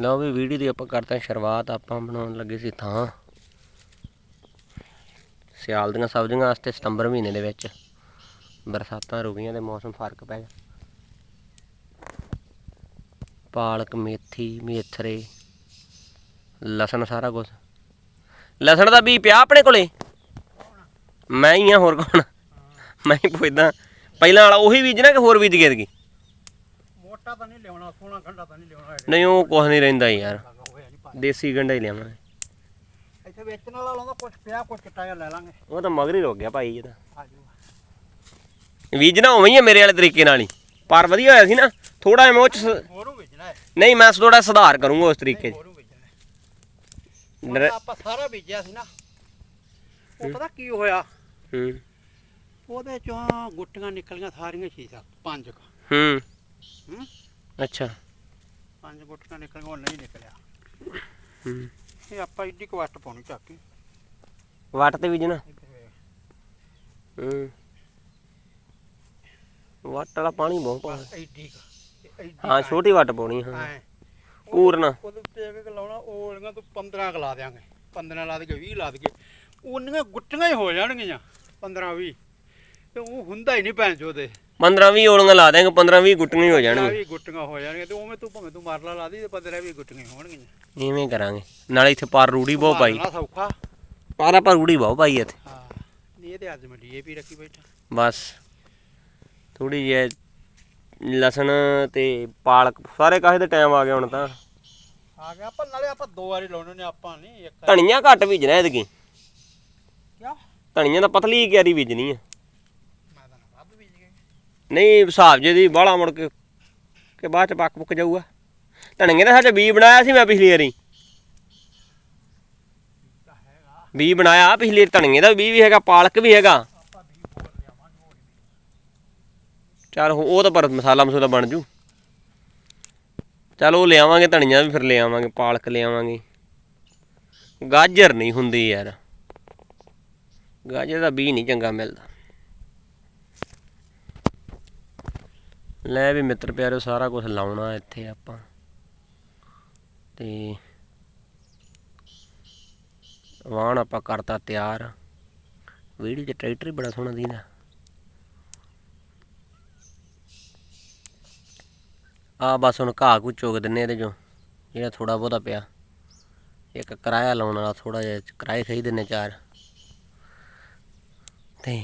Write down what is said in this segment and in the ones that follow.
ਲਓ ਵੀ ਵੀਡੀਓ ਦੀ ਆਪਾਂ ਕਰਦੇ ਹਾਂ ਸ਼ੁਰੂਆਤ, ਆਪਾਂ ਬਣਾਉਣ ਲੱਗੇ ਸੀ ਥਾਂ। ਸਿਆਲ ਦੀਆਂ ਸਬਜ਼ੀਆਂ ਵਾਸਤੇ ਸਤੰਬਰ ਮਹੀਨੇ ਦੇ ਵਿੱਚ। ਬਰਸਾਤਾਂ ਰੁਕੀਆਂ ਤੇ ਮੌਸਮ ਫ਼ਰਕ ਪੈ ਗਿਆ। ਪਾਲਕ, ਮੇਥੀ, ਮੇਥਰੇ, ਲਸਣ ਸਾਰਾ ਕੁਝ ਲਸਣ ਦਾ ਬੀ ਪਿਆ ਆਪਣੇ ਕੋਲੇ? ਮੈਂ ਹੀ ਆ, ਹੋਰ ਕੌਣ? ਮੈਂ ਹੀ ਪੁੱਛਦਾ। ਪਹਿਲਾਂ ਵਾਲਾ ਉਹੀ ਬੀਜ ਨਾ ਕਿ ਹੋਰ ਬੀਜ ਗਏ? ਐਤਕੀ? ਮੋਟਾ ਤਾਂ ਨਹੀਂ ਲਿਆਉਣਾ ਸੋਹਣਾ ਖੰਡਾ ਤਾਂ ਨਹੀਂ ਲਿਆਉਣਾ ਨਹੀਂ ਉਹ ਕੁਝ ਨਹੀਂ ਰਹਿੰਦਾ ਯਾਰ। ਹੋਇਆ ਨਹੀਂ ਪਾ ਦੇਸੀ ਗੰਢਾ ਹੀ ਲਿਆਵਾਂਗੇ। ਇੱਥੇ ਵੇਚਣ ਵਾਲਾ ਲਾਉਂਦਾ ਕੁਝ ਪਿਆ ਕੁਝ ਚਿੱਟਾ ਜਿਹਾ ਲੈ ਲਾਂਗੇ। ਉਹ ਤਾਂ ਮਗਰ ਹੀ ਰੁਕ ਗਿਆ ਭਾਈ ਇਹ ਤਾਂ। ਆ ਬੀਜਣਾ ਉਵੇਂ ਹੀ ਆ ਮੇਰੇ ਵਾਲੇ ਤਰੀਕੇ ਨਾਲ ਹੀ। ਪਰ ਵਧੀਆ ਹੋਇਆ ਸੀ ਨਾ ਥੋੜਾ ਜਿਹਾ ਮੈਂ ਉਹ ਚ ਸ- ਹੋਰੂ ਵੇਚਣਾ ਹੈ। ਨਹੀਂ ਮੈਂ ਥੋੜਾ ਸੁਧਾਰ ਕਰੂੰਗਾ ਉਸ ਤਰੀਕੇ 'ਚ। ਹੋਰੂ ਵੇਚਣਾ ਹੈ। ਨਰ- ਹੁਣ ਆਪਾਂ ਸਾਰਾ ਬੀਜਿਆ ਸੀ ਨਾ ਉਹ ਪਤਾ ਕੀ ਹੋਇਆ? ਹੂੰ। ਉਹਦੇ ਚੋਂ ਗੁੱਟੀਆਂ ਨਿਕਲੀਆਂ ਸਾਰੀਆਂ ਛੇ ਸੱਤ ਪੰਜ ਕੁ। ਹੂੰ। ਹੂੰ? ਅੱਛਾ। ਪੰਜ ਗੁੱਟੀਆਂ ਨਿਕਲੀਆਂ ਉਹ ਨਹੀਂ ਨਿਕਲਿਆ। ਹੂੰ। ਇਹ ਆਪਾਂ ਇੱਡੀ ਕੁ ਵੱਟ ਪਾਉਣੀ ਚੱਕ ਕੇ। ਵੱਟ ਤੇ ਬੀਜਣਾ। ਹੂੰ। ਵੱਟ ਵਾਲਾ ਪਾਣੀ ਬਹੁਤ ਪਾ ਬਸ ਕੁ। ਹਾਂ ਛੋਟੀ ਵੱਟ ਪਾਉਣੀ ਹਾਂ। ਐਂ। ਪੂਰਨਾ। ਉਹਦੇ ਉੱਤੇ ਇੱਕ ਇੱਕ ਲਾਉਣਾ ਉਹ ਵਾਲੀਆਂ ਤੂੰ 15 ਕੁ ਲਾ ਦਿਆਂਗੇ। 15 ਲਾ ਦੇਗੇ 20 ਲਾ ਦੇਗੇ ਉਹਨੀਆਂ ਗੁੱਟੀਆਂ ਹੀ ਹੋ ਜਾਣਗੀਆਂ 15 20 ਤੇ ਉਹ ਹੁੰਦਾ ਹੀ ਨਹੀਂ ਭੈਣ ਚੋਦੇ 15 20 ਔਲੀਆਂ ਲਾ ਦੇਂਗੇ 15 20 ਗੁੱਟੀਆਂ ਹੀ ਜਾਣਗੀਆਂ। ਵੀ ਗੁੱਟੀਆਂ ਹੋ ਜਾਣਗੀਆਂ ਤੇ ਉਵੇਂ ਤੂੰ ਭਾਵੇਂ ਤੂੰ ਮਰਲਾ ਲਾ ਦੀ ਤੇ 15 ਵੀ ਗੁੱਟੀਆਂ ਹੀ ਹੋਣਗੀਆਂ। ਇਵੇਂ ਕਰਾਂਗੇ। ਨਾਲੇ ਇੱਥੇ ਪਰ ਰੂੜੀ ਬਹੁਤ ਪਾਈ। ਮਾਰਨਾ ਸੌਖਾ। ਪਰ ਆਪਾਂ ਰੂੜੀ ਬਹੁਤ ਪਾਈ ਇੱਥੇ। ਹਾਂ ਨਹੀਂ ਇਹ ਤੇ ਅੱਜ ਮੈਂ ਡੀਏਪੀ ਰੱਖੀ ਬੈਠਾ। ਬਸ। ਥੋੜੀ ਜਿਹੀ ਲਸਣ ਤੇ ਪਾਲਕ ਸਾਰੇ ਕਾਹੇ ਦਾ ਟਾਈਮ ਆ ਗਿਆ ਹੁਣ ਤਾਂ। ਆ ਗਿਆ ਆਪਾਂ ਨਾਲੇ ਆਪਾਂ ਦੋ ਵਾਰੀ ਲਾਉਣੇ ਨੇ ਆਪਾਂ ਨਹੀਂ ਇੱਕ ਧਨੀਆ ਘੱਟ ਬੀਜਣਾ ਇਹਦਕੀ ਕਿਆ? ਧਨੀਆ ਤਾਂ ਪਤਲੀ ਕਿਆਰੀ ਬੀਜਣੀ ਆ ਮੈਂ ਤਾਂ ਨਾ ਵੱਧ ਬੀਜ ਗਏ ਨਹੀਂ, ਹਿਸਾਬ ਜੇ ਦੀ ਬਾਹਲਾ ਮੁੜ ਕੇ ਕਿ ਬਾਅਦ ਚ ਪੱਕ ਪੁੱਕ ਜਾਊਗਾ। ਧਨੀਏ ਦਾ ਸਾਡੇ ਬੀ ਬਣਾਇਆ ਸੀ ਮੈਂ ਪਿਛਲੀ ਵਾਰੀ। ਬੀ ਬਣਾਇਆ ਪਿਛਲੀ ਵਾਰੀ, ਧਨੀਏ ਦਾ ਬੀ ਵੀ ਹੈਗਾ, ਪਾਲਕ ਵੀ ਹੈਗਾ। ਆਪਾਂ ਚਲ ਉਹ ਤਾਂ ਪਰ ਮਸਾਲਾ ਮਸੂਲਾ ਬਣ ਜੂ। ਚਲ ਉਹ ਲਿਆਵਾਂਗੇ, ਧਨੀਆ ਵੀ ਫਿਰ ਲਿਆਵਾਂਗੇ, ਪਾਲਕ ਲਿਆਵਾਂਗੇ। ਗਾਜਰ ਨਹੀਂ ਹੁੰਦੀ ਯਾਰ। ਗਾਜਰ ਦਾ ਬੀ ਨਹੀਂ ਚੰਗਾ ਮਿਲਦਾ। ਲੈ ਵੀ ਮਿੱਤਰ ਪਿਆਰਿਓ ਸਾਰਾ ਕੁਝ ਲਾਉਣਾ ਇੱਥੇ ਆਪਾਂ। ਤੇ ਵਾਹਣ ਆਪਾਂ ਕਰਤਾ ਤਿਆਰ। ਵੀਡੀਓ 'ਚ ਟਰੈਕਟਰ ਹੀ ਬੜਾ ਸੋਹਣਾ ਦੀਨਾ ਆ ਬਸ ਹੁਣ ਘਾਹ ਘੂ ਚੁਗ ਦਿੰਨੇ ਇਹਦੇ ਚੋਂ, ਜਿਹੜਾ ਥੋੜਾ ਬਹੁਤਾ ਪਿਆ। ਇੱਕ ਕਿਰਾਇਆ ਲਾਉਣ ਵਾਲਾ ਥੋੜਾ ਜਿਹਾ, ਕਿਰਾਏ ਖਰੀਦ ਦਿੰਨੇ ਚਾਰ। ਤੇ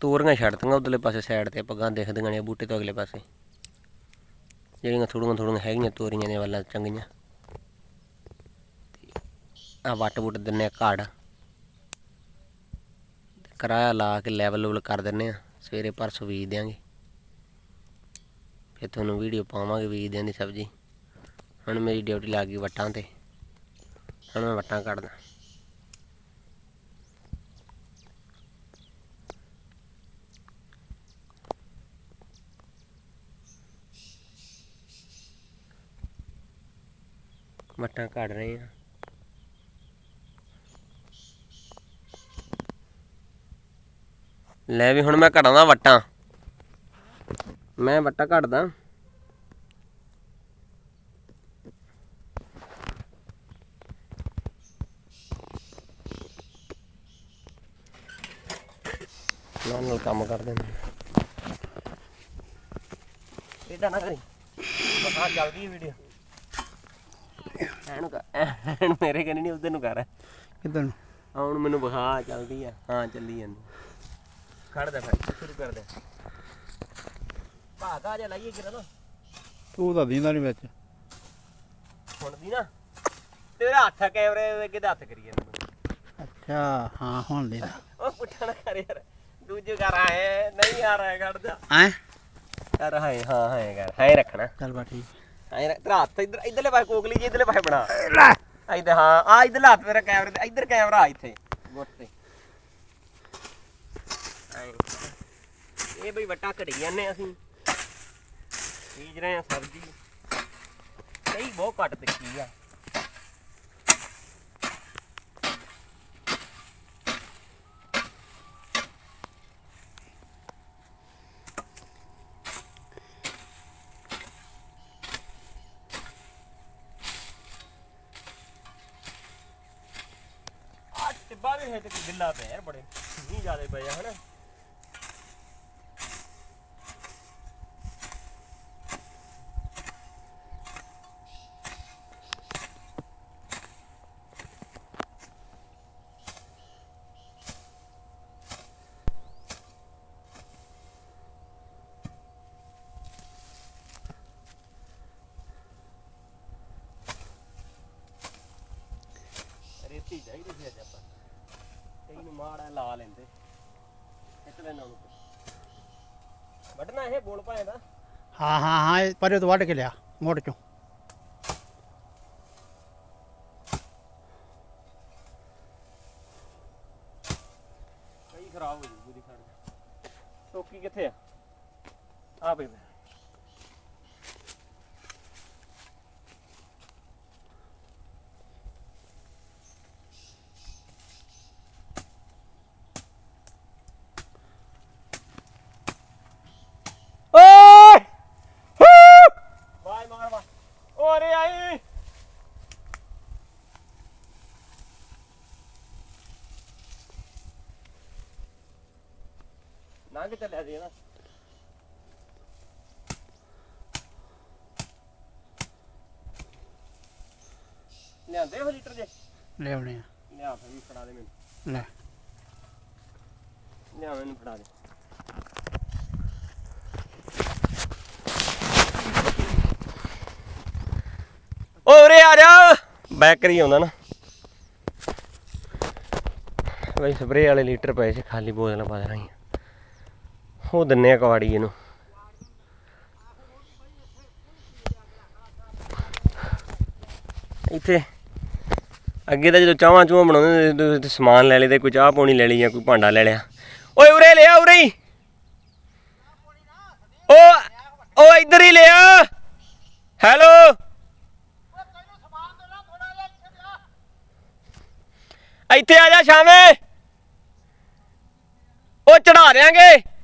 ਤੋਰੀਆਂ ਛੱਡਤੀਆਂ, ਉਧਰਲੇ ਪਾਸੇ ਸਾਈਡ ਤੇ ਪੱਗਾਂ ਦਿਖਦੀਆਂ ਨੇ, ਬੂਟੇ ਤੋਂ ਅਗਲੇ ਪਾਸੇ। ਜਿਹੜੀਆਂ ਥੋੜੀਆਂ ਥੋੜੀਆਂ ਹੈਗੀਆਂ ਤੋਰੀਆਂ ਦੇ ਵੱਲਾਂ ਚੰਗੀਆਂ। ਆ ਵੱਟ ਵੁੱਟ ਦਿੰਨੇ ਆ ਘਾੜ। ਕਿਰਾਇਆ ਲਾ ਕੇ ਲੈਵਲ ਲੂਵਲ ਕਰ ਦਿੰਨੇ ਆ। ਸਵੇਰੇ ਪਰਸੋਂ ਬੀਜ ਦਿਆਂਗੇ। ਫਿਰ ਤੁਹਾਨੂੰ ਵੀਡੀਓ ਪਾਵਾਂਗੇ ਬੀਜ ਬੀਜਦਿਆਂ ਦੀ ਸਬਜ਼ੀ। ਹੁਣ ਮੇਰੀ ਡਿਊਟੀ ਲੱਗ ਗਈ ਵੱਟਾਂ ਤੇ। ਹੁਣ ਮੈਂ ਵੱਟਾਂ ਕੱਢਦਾ। ਵੱਟਾਂ ਕੱਢ ਰਹੇ ਆ। ਲੈ ਵੀ ਹੁਣ ਮੈਂ ਘੜਾਂਦਾ ਵੱਟਾਂ। ਮੈਂ ਵੱਟਾ ਘੜਦਾ ਨਾਲ ਨਾਲ ਕੰਮ ਕਰਦੇ ਨੇ। ਇਹਦਾ ਨਾ ਕਰੀ। ਬਤਾ ਜਲਦੀ ਵੀਡੀਓ। ਐਨ ਐਨ ਮੇਰੇ ਕਨੀ ਨਹੀਂ ਉਧਰ ਨੂੰ ਕਰ। ਕਿਦਾਂ ਆ ਹੁਣ ਮੈਨੂੰ ਵਿਖਾ ਚੱਲਦੀ ਆ। ਹਾਂ ਚੱਲੀ ਜਾਂਦੀ। ਖੜ ਦੇ ਫਿਰ ਸ਼ੁਰੂ ਕਰ ਦੇ। ਭਾਗਾ ਜਾ ਲਾਈਏ ਕਿਰਾ ਨਾ। ਤੂੰ ਤਾਂ ਦੀਂਦਾ ਨਹੀਂ ਵਿੱਚ। ਹੁਣ ਦੀ ਨਾ ਤੇਰਾ ਹੱਥ ਆ ਕੈਮਰੇ ਦੇ ਕਿਤੇ ਹੱਥ ਕਰੀ ਜਾਂਦਾ ਅੱਛਾ ਹਾਂ ਹੁਣ ਦੇ ਉਹ ਪੁੱਠਾ ਨਾ ਕਰ ਯਾਰ। ਦੂਜੇ ਕਰ ਆਏ ਨਹੀਂ ਆ ਰਿਹਾ ਖੜ ਜਾ। ਐ ਕਰ ਹਾਏ ਹਾਂ ਹਾਏ ਕਰ। ਹਾਏ ਰੱਖਣਾ। ਚੱਲ ਬਾ ਠੀਕ। ਰੱਖ- ਤੇਰਾ ਹੱਥ ਇੱਧਰ ਇੱਧਰਲੇ ਪਾਸੇ ਕੋਕਲੀ ਜੀ ਇੱਧਰਲੇ ਪਾਸੇ ਬਣਾ। ਇੱਧਰ ਹਾਂ ਆ ਇੱਧਰਲਾ ਹੱਥ ਤੇਰਾ ਕੈਮਰੇ ਤੇ ਇੱਧਰ ਕੈਮਰਾ ਆ ਇੱਥੇ। ਗੁੱਟ ਤੇ। ਇਹ ਬਈ ਵਟਾ ਘੜੀ ਜਾਂਦੇ ਅਸੀਂ। ਬੀਜ ਰਹੇ ਆ ਸਬਜ਼ੀ। ਕਈ ਬਹੁਤ ਘੱਟ ਤਿੱਖੀ ਆ। ਟਿੱਬਾ ਵੀ ਹੈ ਤੇ ਗਿੱਲਾ ਪਿਆ ਯਾਰ ਬੜੇ ਨਹੀਂ ਜ਼ਿਆਦੇ ਪਏ ਆ ਹਨਾ ਰੇਤੀ ਚਾਹੀਦੀ ਸੀ ਅੱਜ ਆਪਾਂ ਕਈ ਨੂੰ ਮਾੜਾ ਲਾ ਲੈਂਦੇ। ਖਿੱਚ ਲੈਣਾ ਉਹਨੂੰ ਵੱਢਣਾ ਇਹ ਬੋਲ ਪਾਏ ਦਾ? ਹਾਂ ਹਾਂ ਹਾਂ, ਇਹ ਪਰੇ ਤੋਂ ਵੱਢ ਕੇ ਲਿਆ, ਮੋੜ ਚੋਂ ਕਈ ਖਰਾਬ ਹੋ ਜੂ ਪੂਰੀ ਖੜ ਟੋਕੀ ਕਿੱਥੇ ਆ ਆ ਪਈ ਮੈਂ ਓਏ ਬਾਈ ਮਾਰ ਵਾ ਓਰੇ ਆਈ ਲੰਘ ਚੱਲਿਆ ਸੀ ਨਾ। ਲਿਆਂਦੇ ਹੋ ਲੀਟਰ ਜੇ? ਲਿਆਉਣੇ ਆ। ਲਿਆ ਫਿਰ ਵੀ ਫੜਾ ਦੇ ਮੈਨੂੰ। ਲੈ। ਲਿਆ ਮੈਨੂੰ ਫੜਾ ਦੇ। ਓਰੇ ਆ ਜਾ। ਬੈਕ ਕਰੀ ਆਉਂਦਾ ਨਾ। ਬਈ ਸਪਰੇ ਵਾਲੇ ਲੀਟਰ ਪਏ ਸੀ ਖਾਲੀ ਬੋਤਲਾਂ ਪਾ ਦੇਣਾ ਹੀ ਉਹ ਦਿੰਨੇ ਆ ਕਵਾੜੀ ਇਹਨੂੰ। ਇੱਥੇ ਅੱਗੇ ਤਾਂ ਜਦੋਂ ਚਾਹਾਂ ਚੂਹਾਂ ਬਣਾਉਂਦੇ ਤੇ ਸਮਾਨ ਲੈ ਲਈ ਤੇ ਕੋਈ ਚਾਹ ਪਾਣੀ ਲੈ ਲਈ ਜਾਂ ਕੋਈ ਭਾਂਡਾ ਲੈ ਲਿਆ। ਓਏ ਉਰੇ ਲਿਆ ਉਰੇ ਹੀ। ਓ ਓ ਇੱਧਰ ਹੀ ਲਿਆ। ਹੈਲੋ। ਇੱਥੇ ਆ ਜਾ ਸ਼ਾਮੇ। ਉਹ ਚੜਾ ਦਿਆਂਗੇ।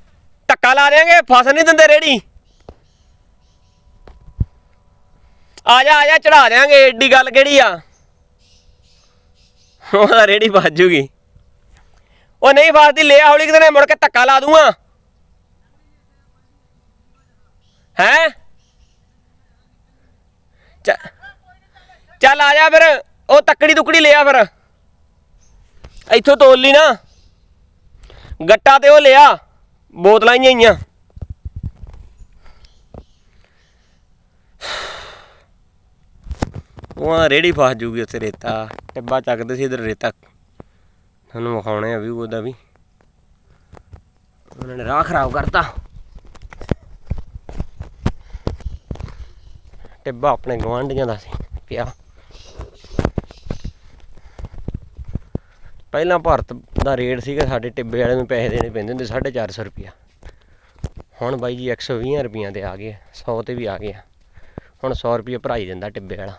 ਧੱਕਾ ਲਾ ਦਿਆਂਗੇ, ਫਸ ਨਹੀਂ ਦਿੰਦੇ ਰੇੜੀ। ਆ ਜਾ ਆ ਜਾ, ਚੜਾ ਦਿਆਂਗੇ, ਏਡੀ ਗੱਲ ਕਿਹੜੀ ਆ? ਉਹਦਾ ਰੇੜੀ ਵੱਜੂਗੀ ਉਹ ਨਹੀਂ ਫਸਦੀ, ਲੈ ਹੌਲੀ ਕਿਤੇ ਨੇ ਮੁੜ ਕੇ ਧੱਕਾ ਲਾ ਦੂੰਗਾ। ਹੈ? ਚੱਲ ਆ ਜਾ ਫਿਰ, ਉਹ ਤੱਕੜੀ ਤੁਕੜੀ ਲਿਆ ਫਿਰ। ਇੱਥੋਂ ਤੋਲ ਲਈ ਨਾ। ਗੱਟਾ ਤੇ ਉਹ ਲਿਆ। ਬੋਤਲਾਂ ਹੀ ਆਈਆਂ। ਉਹ ਆ ਰੇੜੀ ਫਸ ਜੂਗੀ ਉੱਥੇ ਰੇਤਾ, ਟਿੱਬਾ ਚੱਕਦੇ ਸੀ ਇਧਰ ਰੇਤਾ। ਤੁਹਾਨੂੰ ਵਿਖਾਉਣੇ ਆ ਵੀ ਉਹਦਾ ਵੀ। ਉਹਨਾਂ ਨੇ ਰਾਹ ਖਰਾਬ ਕਰਤਾ। ਟਿੱਬਾ ਆਪਣੇ ਗਵਾਂਢੀਆਂ ਦਾ ਸੀ, ਪਿਆ। ਪਹਿਲਾਂ ਭਾਰਤ ਦਾ ਰੇਟ ਸੀਗਾ ਸਾਡੇ ਟਿੱਬੇ ਵਾਲੇ ਨੂੰ ਪੈਸੇ ਦੇਣੇ ਪੈਂਦੇ ਹੁੰਦੇ 450 ਰੁਪਿਆ ਹੁਣ ਬਾਈ ਜੀ 120 ਰੁਪਈਆਂ ਤੇ ਆ ਗਏ 100 ਤੇ ਵੀ ਆ ਗਏ ਆ। ਹੁਣ 100 ਰੁਪਏ ਭਰਾਈ ਦਿੰਦਾ ਟਿੱਬੇ ਵਾਲਾ।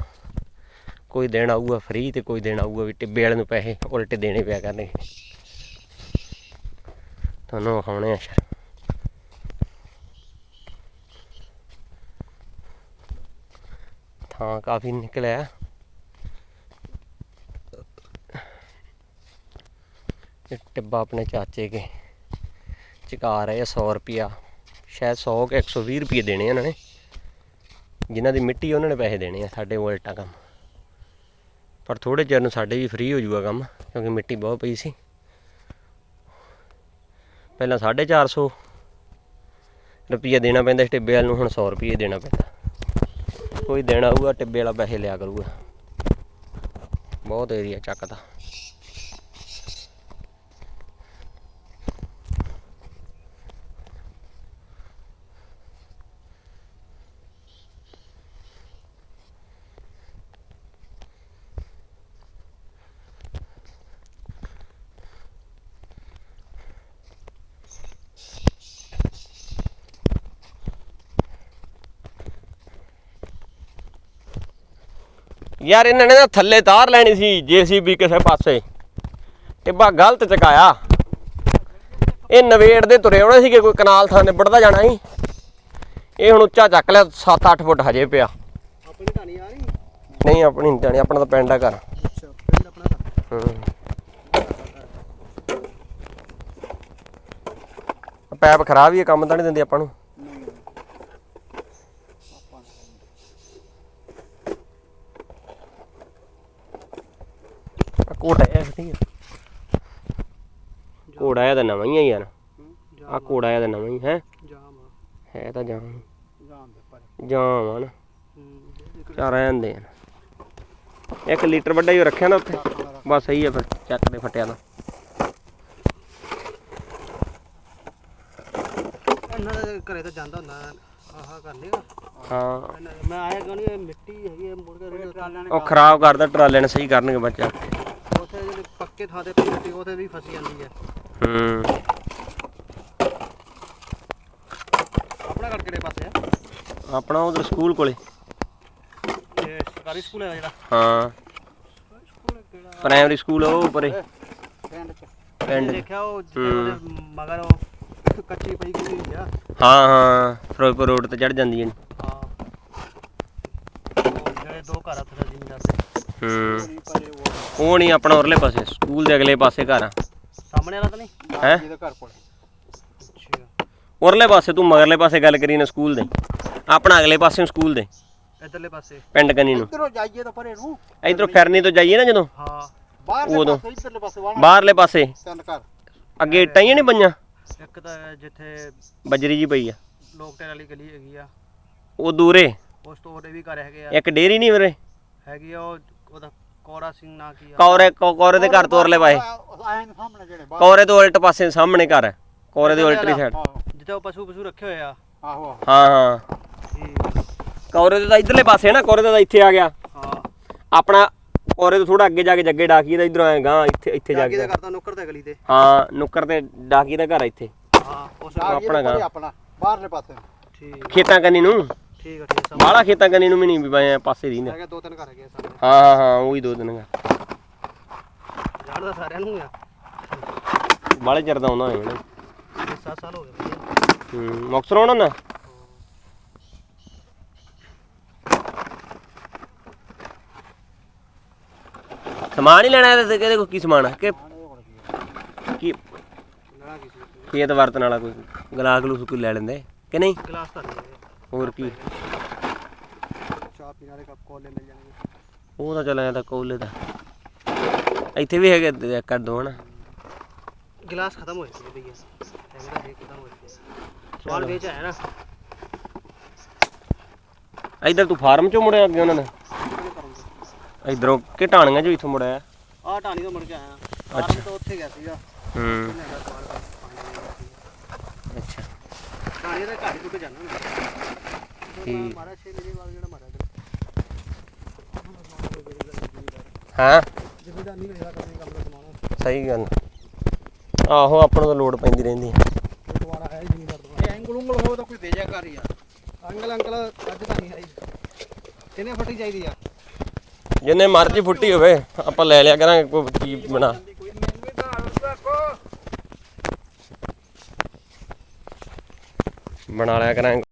ਕੋਈ ਦੇਣ ਆਊਗਾ ਫ੍ਰੀ ਤੇ ਕੋਈ ਦੇਣ ਆਊਗਾ ਵੀ ਟਿੱਬੇ ਵਾਲੇ ਨੂੰ ਪੈਸੇ ਉਲਟੇ ਦੇਣੇ ਪਿਆ ਕਰਨਗੇ। ਤੁਹਾਨੂੰ ਵਿਖਾਉਣੇ ਆ ਸ਼ਰ ਥਾਂ ਕਾਫੀ ਨਿਕਲਿਆ। ਇਹ ਟਿੱਬਾ ਆਪਣੇ ਚਾਚੇ ਕੇ ਚੁਕਾ ਰਹੇ ਆ 100 ਰੁਪਿਆ ਸ਼ਾਇਦ 100 ਕਿ 120 ਰੁਪਏ ਦੇਣੇ ਆ ਉਹਨਾਂ ਨੇ। ਜਿਨ੍ਹਾਂ ਦੀ ਮਿੱਟੀ ਉਹਨਾਂ ਨੇ ਪੈਸੇ ਦੇਣੇ ਆ ਸਾਡੇ ਉਲਟਾ ਕੰਮ। ਪਰ ਥੋੜੇ ਚਿਰ ਨੂੰ ਸਾਡੇ ਵੀ ਫ੍ਰੀ ਹੋ ਜਾਊਗਾ ਕੰਮ, ਕਿਉਂਕਿ ਮਿੱਟੀ ਬਹੁਤ ਪਈ ਸੀ। ਪਹਿਲਾਂ 450 ਰੁਪਈਆ ਦੇਣਾ ਪੈਂਦਾ ਟਿੱਬੇ ਵਾਲ ਨੂੰ, ਹੁਣ 100 ਰੁਪਏ ਦੇਣਾ ਪੈਂਦਾ। ਕੋਈ ਦੇਣਾ ਹੋਊਗਾ, ਟਿੱਬੇ ਵਾਲਾ ਪੈਸੇ ਲਿਆ ਕਰੂਗਾ। ਬਹੁਤ ਏਰੀਆ ਚੱਕਦਾ। ਯਾਰ ਇਹਨਾਂ ਨੇ ਨਾ ਥੱਲੇ ਤਾਰ ਲੈਣੀ ਸੀ ਜੀਸੀਬੀ ਕਿਸੇ ਪਾਸੇ। ਟਿੱਬਾ ਗਲਤ ਚਕਾਇਆ। ਇਹ ਨਵੇੜ ਦੇ ਤੁਰੇ ਹੋਣੇ ਸੀਗੇ ਕੋਈ ਕਨਾਲ ਥਾਂ ਨਿਬੜਦਾ ਜਾਣਾ ਸੀ। ਇਹ ਹੁਣ ਉੱਚਾ ਚੱਕ ਲਿਆ 7-8 ਫੁੱਟ ਹਜੇ ਪਿਆ। ਆਪਣੀ ਢਾਣੀ ਆ ਰਹੀ? ਨਹੀਂ ਆਪਣੀ ਨਹੀਂ ਢਾਣੀ ਆਪਣਾ ਤਾਂ ਪਿੰਡ ਆ ਘਰ। ਪੈਪ ਖਰਾਬ ਹੀ ਹੈ ਕੰਮ ਤਾਂ ਨਹੀਂ ਦਿੰਦੇ ਆਪਾਂ ਨੂੰ। ਆ ਕੋੜਾ ਹੈ ਠੀਕ ਹੈ ਕੋੜਾ ਹੈ ਤਾਂ ਨਵਾਂ ਹੀ ਆ ਯਾਰ। ਆ ਕੋੜਾ ਹੈ ਤਾਂ ਨਵਾਂ ਹੀ ਹੈ? ਜਾਮ ਹੈ ਤਾਂ ਜਾਮ ਜਾਮ ਦੇ ਪਰ। ਜਾਮ ਆ ਨਾ ਚਾਰ ਰਹਿੰਦੇ ਆ ਇੱਕ ਲੀਟਰ ਵੱਡਾ ਹੀ ਰੱਖਿਆ ਨਾ ਉੱਥੇ। ਬਸ ਸਹੀ ਹੈ ਫਿਰ ਚੱਕ ਦੇ ਫਟਿਆ ਦਾ। ਇਹਨਾਂ ਦੇ ਘਰੇ ਤਾਂ ਜਾਂਦਾ ਹੁੰਦਾ ਆਹ ਕਰ ਲੇਗਾ ਹਾਂ। ਮੈਂ ਆਇਆ ਕਿਉਂ ਨਹੀਂ ਮਿੱਟੀ ਹੈਗੀ ਮੁੜ ਕੇ ਟਰਾਲਿਆਂ ਨੇ ਉਹ ਖਰਾਬ ਕਰਦਾ ਟਰਾਲੇ ਨੇ ਸਹੀ ਕਰਨਗੇ ਬੱਚਾ। ਉੱਥੇ ਜਿਹੜੇ ਪੱਕੇ ਥਾਂ ਤੇ ਪਈ ਉੱਥੇ ਵੀ ਫਸੀ ਜਾਂਦੀ ਹੈ। ਹੂੰ। ਆਪਣਾ ਘਰ ਕਿਹੜੇ ਪਾਸੇ ਆ? ਆਪਣਾ ਉਧਰ ਸਕੂਲ ਕੋਲੇ। ਇਹ ਸਰਕਾਰੀ ਸਕੂਲ ਹੈ ਜਿਹੜਾ? ਹਾਂ। ਸਕੂਲ ਕਿਹੜਾ? ਪ੍ਰਾਇਮਰੀ ਸਕੂਲ ਉਹ ਪਰੇ ਪਿੰਡ ਚ। ਪਿੰਡ। ਦੇਖਿਆ ਉਹ ਉਹਦੇ ਮਗਰ ਉਹ ਕੱਚੀ ਪਈ ਗਈ ਆ? ਹਾਂ ਹਾਂ। ਫਿਰੋਜ਼ਪੁਰ ਰੋਡ ਤੇ ਚੜ ਜਾਂਦੀ ਹੈ ਹਾਂ। ਉਹ ਜਿਹੜੇ ਦੋ ਘਰ ਆ ਉੱਥੇ ਜ਼ਿਮੀਂਦਾਰ। ਹੂੰ। ਉਹ ਨਹੀਂ ਆਪਣਾ ਉਰਲੇ ਪਾਸੇ ਸਕੂਲ ਦੇ ਅਗਲੇ ਪਾਸੇ ਘਰ ਆ। ਸਾਹਮਣੇ ਵਾਲਾ ਤਾਂ ਨਹੀਂ? ਹੈਂ? ਜਿਹਦੇ ਘਰ ਕੋਲ। ਅੱਛਾ। ਉਰਲੇ ਪਾਸੇ ਤੂੰ ਮਗਰਲੇ ਪਾਸੇ ਗੱਲ ਕਰੀ ਨਾ ਸਕੂਲ ਦੇ। ਆਪਣਾ ਅਗਲੇ ਪਾਸੇ ਸਕੂਲ ਦੇ। ਇਧਰਲੇ ਪਾਸੇ। ਪਿੰਡ ਕਨੀ ਨੂੰ। ਇਧਰੋਂ ਜਾਈਏ ਤਾਂ ਪਰੇ ਨੂੰ। ਇਧਰੋਂ ਫਿਰਨੀ ਤੋਂ ਜਾਈਏ ਨਾ ਜਦੋਂ? ਹਾਂ। ਬਾਹਰਲੇ ਉਦੋਂ। ਪਾਸੇ ਇਧਰਲੇ ਪਾਸੇ ਵਾਣਾ ਬਾਹਰਲੇ ਪਾਸੇ। ਤਿੰਨ ਘਰ। ਅੱਗੇ ਇੱਟਾਂ ਹੀ ਨਹੀਂ ਪਈਆਂ? ਇੱਕ ਤਾਂ ਜਿੱਥੇ ਬਜਰੀ ਜੀ ਪਈ ਆ। ਲੋਕਟੇਲ ਵਾਲੀ ਗਲੀ ਹੈਗੀ ਆ। ਉਹ ਦੂਰੇ। ਉਸ ਤੋਂ ਉਹਦੇ ਵੀ ਘਰ ਹੈਗੇ ਆ। ਇੱਕ ਡੇਰੀ ਨਹੀਂ ਵੀਰੇ ਹੈਗੀ ਆ ਉਹ ਉਹਦਾ ਕੋਰਾ ਸਿੰਘ ਨਾਂ ਕੀ ਆ? ਕੌਰੇ ਕੌ- ਕੌਰੇ ਦੇ ਘਰ ਤੋਂ ਉਰਲੇ ਪਾਸੇ ਆਏ ਨੇ ਸਾਹਮਣੇ ਜਿਹੜੇ ਬਾਹਰ ਕੌਰੇ ਤੋਂ ਉਲਟ ਪਾਸੇ ਸਾਹਮਣੇ ਘਰ। ਹੈ ਕੌਰੇ ਦੇ ਉਲਟਰੀ ਸਾਈਡ ਆਹੋ ਜਿੱਥੇ ਉਹ ਪਸ਼ੂ ਪਸ਼ੂ ਰੱਖੇ ਹੋਏ ਆ। ਆਹੋ ਆਹੋ। ਹਾਂ ਹਾਂ। ਠੀਕ ਕੌਰੇ ਦੇ ਤਾਂ ਇਧਰਲੇ ਪਾਸੇ ਨਾ ਕੌਰੇ ਦਾ ਤਾਂ ਇੱਥੇ ਆ ਗਿਆ। ਹਾਂ। ਆਪਣਾ ਕੌਰੇ ਤੋਂ ਥੋੜਾ ਅੱਗੇ ਜਾ ਕੇ ਜੱਗੇ ਡਾਕੀ ਦਾ ਇਧਰੋਂ ਆਏਗਾ ਇੱਥੇ ਇੱਥੇ ਜਾ ਜਾਗੀ ਕੇ। ਦਾ ਕਰਦਾ ਨੁੱਕਰ ਤੇ ਗਲੀ ਤੇ। ਹਾਂ ਨੁੱਕਰ ਤੇ ਡਾਕੀ ਦਾ ਘਰ ਆ ਇੱਥੇ। ਹਾਂ ਉਸ ਆਪਣਾ ਗਾ। ਆਪਣਾ ਬਾਹਰਲੇ ਪਾਸੇ। ਠੀਕ ਖੇਤਾਂ ਕੰਨੀ ਨੂੰ। ਠੀਕ ਆ ਠੀਕ ਸਭ ਬਾਹਲਾ ਖੇਤਾਂ ਕੰਨੀ ਨੂੰ ਵੀ ਨਹੀਂ ਵੀ ਬਾਏ ਪਾਸੇ ਦੀ ਨਾ ਹੈਗੇ ਦੋ ਤਿੰਨ ਘਰ ਹੈਗੇ ਆ ਸਾਰੇ। ਹਾਂ ਹਾਂ ਹਾਂ ਉਹੀ ਦੋ ਦਿਨ ਗਾ ਜਾਣਦਾ ਸਾਰਿਆਂ ਨੂੰ ਆ। ਬਾਲੇ ਚਿਰ ਦਾ ਆਉਂਦਾ ਹੋਣਾ 7 ਸਾਲ ਹੋ ਗਏ ਵਧੀਆ ਹੂੰ ਮੁਕਸਰ ਆਉਣਾ ਨਾ ਸਮਾਨ ਹੀ ਲੈਣਾ ਹੈ ਤੇ ਕਿਹਦੇ ਕੋਲ ਕੀ ਸਮਾਨ ਹੈ ਕਿ ਕੀ ਕੀ ਸੀ? ਖੇਤ ਵਰਤਣ ਵਾਲਾ ਕੋਈ? ਗਲਾਸ ਗਲੂਸ ਕੋਈ ਲੈ ਲੈਂਦੇ? ਕਿ ਨਹੀਂ? ਗਲਾਸ ਤਾਂ ਨਹੀਂ। ਹੈਗੇ। ਹੋਰ ਕੀ? ਚਾਹ ਪੀਣ ਵਾਲੇ ਕੱਪ ਕੋਲੇ ਮਿਲ ਜਾਣਗੇ। ਉਹ ਤਾਂ ਚੱਲ ਤਾਂ ਕੋਲੇ ਦਾ। ਇੱਥੇ ਵੀ ਹੈਗੇ ਤੇ ਕਰ ਦੋ ਹਨਾ ਗਲਾਸ ਖਤਮ ਹੋ ਜਾਂਦੇ ਭਈਆ। ਹੈਗੇ ਖਤਮ ਹੋ ਜਾਂਦੇ ਸਵਾਲ ਵੇਚ ਆਇਆ ਨਾ। ਇਧਰ ਤੂੰ ਫਾਰਮ ਚੋਂ ਮੁੜਿਆ ਅੱਗੇ ਉਹਨਾਂ ਨੇ? ਇਧਰੋਂ ਕਿ ਢਾਣੀਆਂ ਚੋਂ ਇੱਥੋਂ ਮੁੜਿਆ? ਆਹ ਟਾਣੀ ਤੋਂ ਮੁੜ ਕੇ ਆਇਆ। ਆਰਮੀ ਤੋਂ ਉੱਥੇ ਗਿਆ ਸੀਗਾ। ਹੂੰ। ਸਵਾਲ ਟਾਣੀ ਦਾ ਘਰ ਹੀ ਟੁੱਟ ਜਾਣਾ ਨਾ। ਠੀਕ। ਮਾਰਾ 6 ਮਹੀਨੇ ਬਾਅਦ ਜਿਹੜਾ ਮਾਰਾ ਹਾਂ? ਜਿਵੇਂ ਨਹੀਂ ਰਿਹਾ ਕਰਨੇ ਕੰਮ ਦਾ ਸਮਾਨ। ਸਹੀ ਗੱਲ। ਆਹੋ ਆਪਾਂ ਨੂੰ ਤਾਂ ਲੋੜ ਪੈਂਦੀ ਰਹਿੰਦੀ। ਹੈ ਪਟਵਾਰਾ ਹੈ ਕਰ ਇਹ ਐਂਗਲ ਉਂਗਲ ਹੋਵੇ ਤਾਂ ਕੋਈ ਦੇ ਜਾ ਕਰ ਯਾਰ ਅੰਕਲ ਅੰਕਲ ਅੱਜ ਤਾਂ ਨਹੀਂ ਆਈ ਕਿੰਨੇ ਫੱਟੀ ਚਾਹੀਦੀ ਆ? ਜਿੰਨੇ ਮਰਜ਼ੀ ਫੁੱਟੀ ਹੋਵੇ ਆਪਾਂ ਲੈ ਲਿਆ ਕਰਾਂਗੇ ਕੋਈ ਚੀਜ਼ ਬਣਾ। ਬਣਾ ਲਿਆ ਕਰਾਂਗੇ।